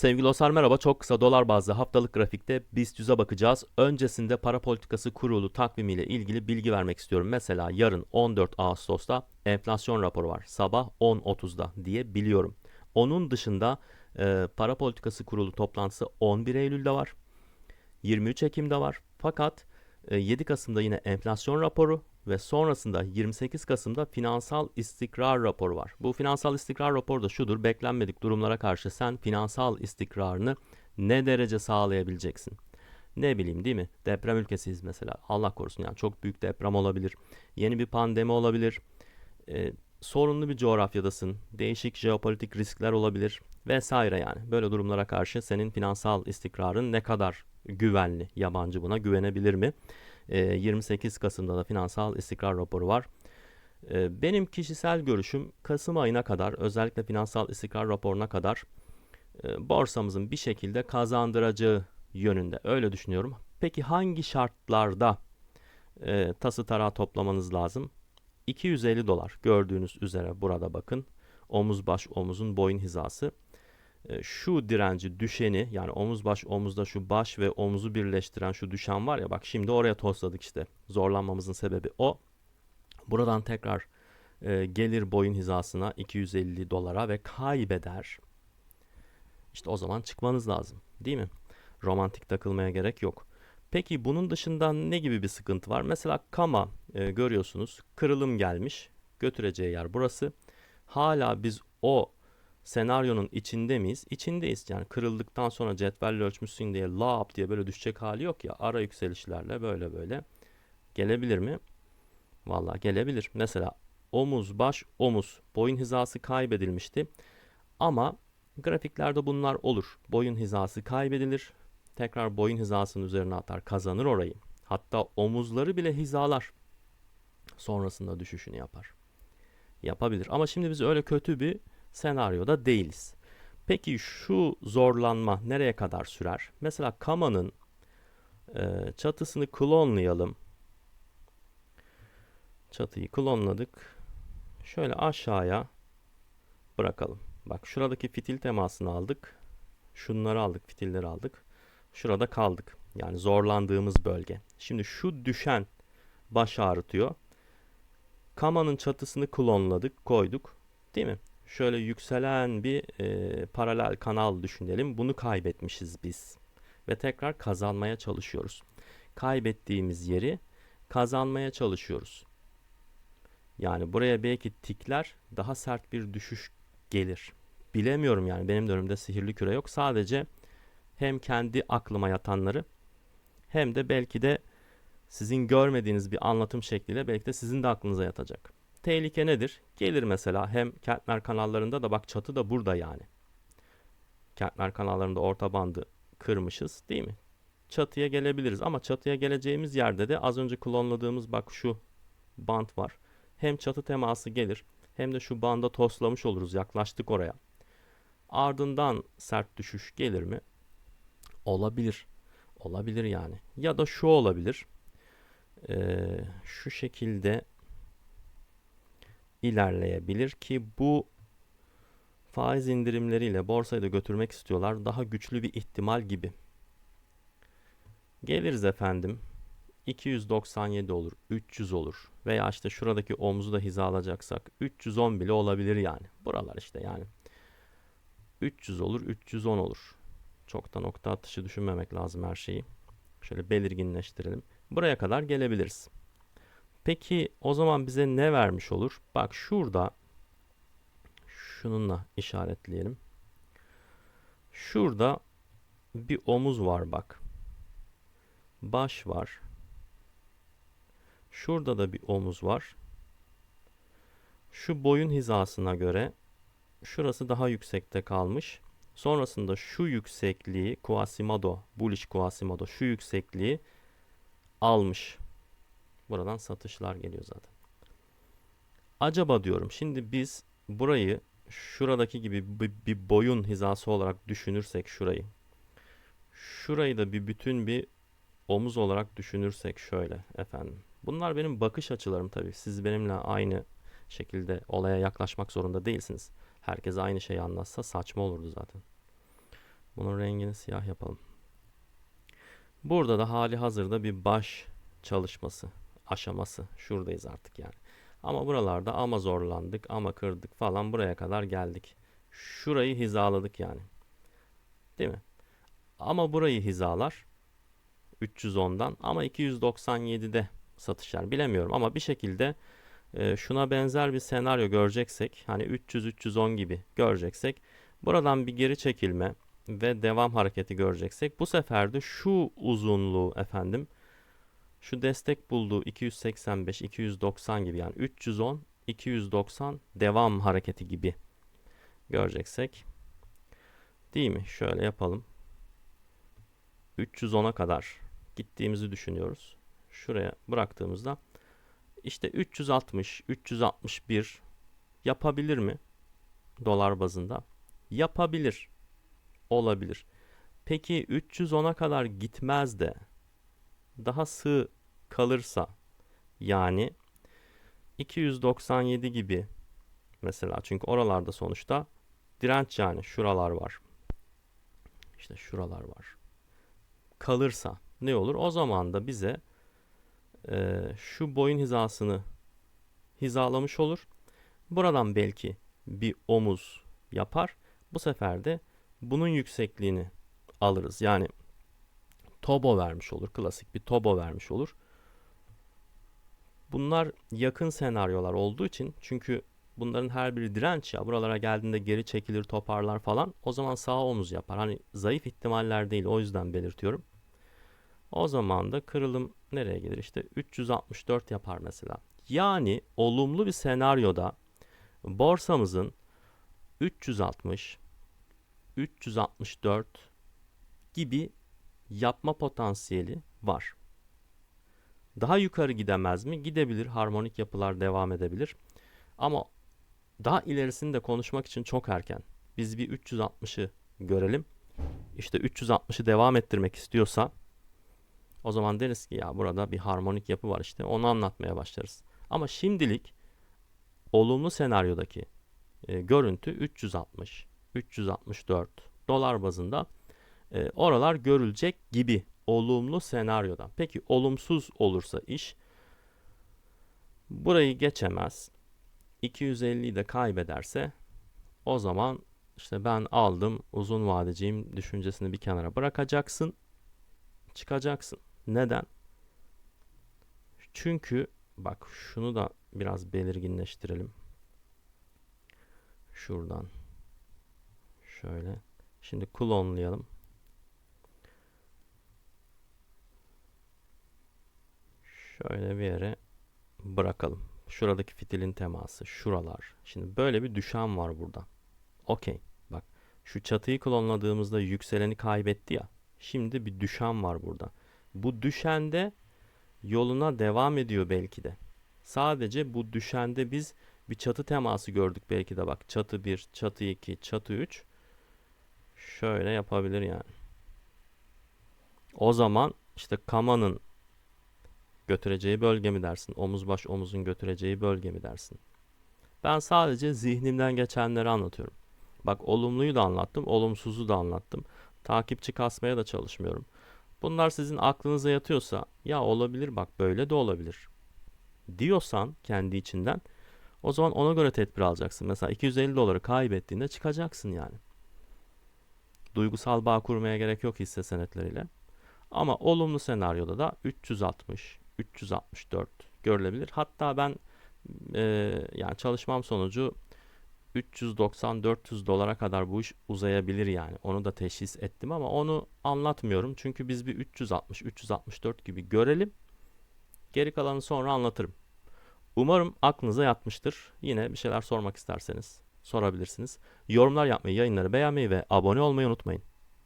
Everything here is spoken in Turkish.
Sevgili dostlar merhaba. Çok kısa dolar bazlı haftalık grafikte BIST 100'e bakacağız. Öncesinde para politikası kurulu takvimiyle ilgili bilgi vermek istiyorum. Mesela yarın 14 Ağustos'ta enflasyon raporu var. Sabah 10.30'da diye biliyorum. Onun dışında e, para politikası kurulu toplantısı 11 Eylül'de var. 23 Ekim'de var. Fakat 7 Kasım'da yine enflasyon raporu ve sonrasında 28 Kasım'da finansal istikrar raporu var. Bu finansal istikrar raporu da şudur. Beklenmedik durumlara karşı sen finansal istikrarını ne derece sağlayabileceksin? Ne bileyim değil mi? Deprem ülkesiyiz mesela. Allah korusun yani çok büyük deprem olabilir. Yeni bir pandemi olabilir. Ee, sorunlu bir coğrafyadasın. Değişik jeopolitik riskler olabilir vesaire yani. Böyle durumlara karşı senin finansal istikrarın ne kadar güvenli? Yabancı buna güvenebilir mi? 28 ee, Kasım'da da finansal istikrar raporu var. Ee, benim kişisel görüşüm Kasım ayına kadar özellikle finansal istikrar raporuna kadar e, borsamızın bir şekilde kazandıracağı yönünde öyle düşünüyorum. Peki hangi şartlarda e, tası tarağı toplamanız lazım? 250 dolar gördüğünüz üzere burada bakın. Omuz baş omuzun boyun hizası. E, şu direnci düşeni yani omuz baş omuzda şu baş ve omuzu birleştiren şu düşen var ya bak şimdi oraya tosladık işte. Zorlanmamızın sebebi o. Buradan tekrar e, gelir boyun hizasına 250 dolara ve kaybeder. İşte o zaman çıkmanız lazım değil mi? Romantik takılmaya gerek yok. Peki bunun dışında ne gibi bir sıkıntı var? Mesela kama e, görüyorsunuz kırılım gelmiş. Götüreceği yer burası. Hala biz o senaryonun içinde miyiz? İçindeyiz. Yani kırıldıktan sonra cetvelle ölçmüşsün diye lap diye böyle düşecek hali yok ya. Ara yükselişlerle böyle böyle gelebilir mi? Valla gelebilir. Mesela omuz, baş, omuz, boyun hizası kaybedilmişti. Ama grafiklerde bunlar olur. Boyun hizası kaybedilir. Tekrar boyun hizasının üzerine atar, kazanır orayı. Hatta omuzları bile hizalar. Sonrasında düşüşünü yapar. Yapabilir. Ama şimdi biz öyle kötü bir senaryoda değiliz. Peki şu zorlanma nereye kadar sürer? Mesela Kama'nın e, çatısını klonlayalım. Çatıyı klonladık. Şöyle aşağıya bırakalım. Bak şuradaki fitil temasını aldık. Şunları aldık, fitilleri aldık. Şurada kaldık. Yani zorlandığımız bölge. Şimdi şu düşen baş ağrıtıyor. Kama'nın çatısını klonladık, koyduk. Değil mi? Şöyle yükselen bir e, paralel kanal düşünelim. Bunu kaybetmişiz biz ve tekrar kazanmaya çalışıyoruz. Kaybettiğimiz yeri kazanmaya çalışıyoruz. Yani buraya belki tikler daha sert bir düşüş gelir. Bilemiyorum yani benim de önümde sihirli küre yok. Sadece hem kendi aklıma yatanları hem de belki de sizin görmediğiniz bir anlatım şekliyle belki de sizin de aklınıza yatacak. Tehlike nedir? Gelir mesela hem Kentmer kanallarında da bak çatı da burada yani. Kentmer kanallarında orta bandı kırmışız değil mi? Çatıya gelebiliriz ama çatıya geleceğimiz yerde de az önce klonladığımız bak şu bant var. Hem çatı teması gelir hem de şu banda toslamış oluruz yaklaştık oraya. Ardından sert düşüş gelir mi? Olabilir. Olabilir yani. Ya da şu olabilir. Ee, şu şekilde ilerleyebilir ki bu faiz indirimleriyle borsayı da götürmek istiyorlar. Daha güçlü bir ihtimal gibi. Geliriz efendim. 297 olur, 300 olur veya işte şuradaki omuzu da hizalayacaksak 310 bile olabilir yani. Buralar işte yani. 300 olur, 310 olur. Çok da nokta atışı düşünmemek lazım her şeyi. Şöyle belirginleştirelim. Buraya kadar gelebiliriz. Peki o zaman bize ne vermiş olur? Bak şurada şununla işaretleyelim. Şurada bir omuz var bak. Baş var. Şurada da bir omuz var. Şu boyun hizasına göre şurası daha yüksekte kalmış. Sonrasında şu yüksekliği Quasimodo, bullish Quasimodo şu yüksekliği almış. Buradan satışlar geliyor zaten. Acaba diyorum şimdi biz burayı şuradaki gibi bir boyun hizası olarak düşünürsek şurayı. Şurayı da bir bütün bir omuz olarak düşünürsek şöyle efendim. Bunlar benim bakış açılarım tabii. Siz benimle aynı şekilde olaya yaklaşmak zorunda değilsiniz. Herkes aynı şeyi anlatsa saçma olurdu zaten. Bunun rengini siyah yapalım. Burada da hali hazırda bir baş çalışması aşaması. Şuradayız artık yani. Ama buralarda ama zorlandık ama kırdık falan buraya kadar geldik. Şurayı hizaladık yani. Değil mi? Ama burayı hizalar 310'dan ama 297'de satışlar bilemiyorum ama bir şekilde e, şuna benzer bir senaryo göreceksek hani 300-310 gibi göreceksek buradan bir geri çekilme ve devam hareketi göreceksek bu sefer de şu uzunluğu efendim şu destek bulduğu 285 290 gibi yani 310 290 devam hareketi gibi göreceksek değil mi? Şöyle yapalım. 310'a kadar gittiğimizi düşünüyoruz. Şuraya bıraktığımızda işte 360 361 yapabilir mi? Dolar bazında yapabilir. Olabilir. Peki 310'a kadar gitmez de daha sığ kalırsa yani 297 gibi mesela çünkü oralarda sonuçta direnç yani şuralar var. İşte şuralar var. Kalırsa ne olur? O zaman da bize e, şu boyun hizasını hizalamış olur. Buradan belki bir omuz yapar. Bu sefer de bunun yüksekliğini alırız. Yani tobo vermiş olur. Klasik bir tobo vermiş olur. Bunlar yakın senaryolar olduğu için çünkü bunların her biri direnç ya buralara geldiğinde geri çekilir toparlar falan o zaman sağ omuz yapar. Hani zayıf ihtimaller değil o yüzden belirtiyorum. O zaman da kırılım nereye gelir işte 364 yapar mesela. Yani olumlu bir senaryoda borsamızın 360 364 gibi yapma potansiyeli var. Daha yukarı gidemez mi? Gidebilir. Harmonik yapılar devam edebilir. Ama daha ilerisini de konuşmak için çok erken. Biz bir 360'ı görelim. İşte 360'ı devam ettirmek istiyorsa o zaman deriz ki ya burada bir harmonik yapı var işte onu anlatmaya başlarız. Ama şimdilik olumlu senaryodaki e, görüntü 360, 364 dolar bazında e, oralar görülecek gibi olumlu senaryoda. Peki olumsuz olursa iş burayı geçemez. 250'yi de kaybederse o zaman işte ben aldım uzun vadeciyim düşüncesini bir kenara bırakacaksın. Çıkacaksın. Neden? Çünkü bak şunu da biraz belirginleştirelim. Şuradan. Şöyle. Şimdi klonlayalım. Şöyle bir yere bırakalım. Şuradaki fitilin teması, şuralar. Şimdi böyle bir düşen var burada. Okey. Bak şu çatıyı klonladığımızda yükseleni kaybetti ya. Şimdi bir düşen var burada. Bu düşende yoluna devam ediyor belki de. Sadece bu düşende biz bir çatı teması gördük belki de bak. Çatı 1, çatı 2, çatı 3. Şöyle yapabilir yani. O zaman işte kamanın götüreceği bölge mi dersin? Omuz baş omuzun götüreceği bölge mi dersin? Ben sadece zihnimden geçenleri anlatıyorum. Bak olumluyu da anlattım, olumsuzu da anlattım. Takipçi kasmaya da çalışmıyorum. Bunlar sizin aklınıza yatıyorsa ya olabilir bak böyle de olabilir diyorsan kendi içinden o zaman ona göre tedbir alacaksın. Mesela 250 doları kaybettiğinde çıkacaksın yani. Duygusal bağ kurmaya gerek yok hisse senetleriyle. Ama olumlu senaryoda da 360, 364 görülebilir. Hatta ben e, yani çalışmam sonucu 390-400 dolara kadar bu iş uzayabilir yani. Onu da teşhis ettim ama onu anlatmıyorum. Çünkü biz bir 360-364 gibi görelim. Geri kalanı sonra anlatırım. Umarım aklınıza yatmıştır. Yine bir şeyler sormak isterseniz sorabilirsiniz. Yorumlar yapmayı, yayınları beğenmeyi ve abone olmayı unutmayın.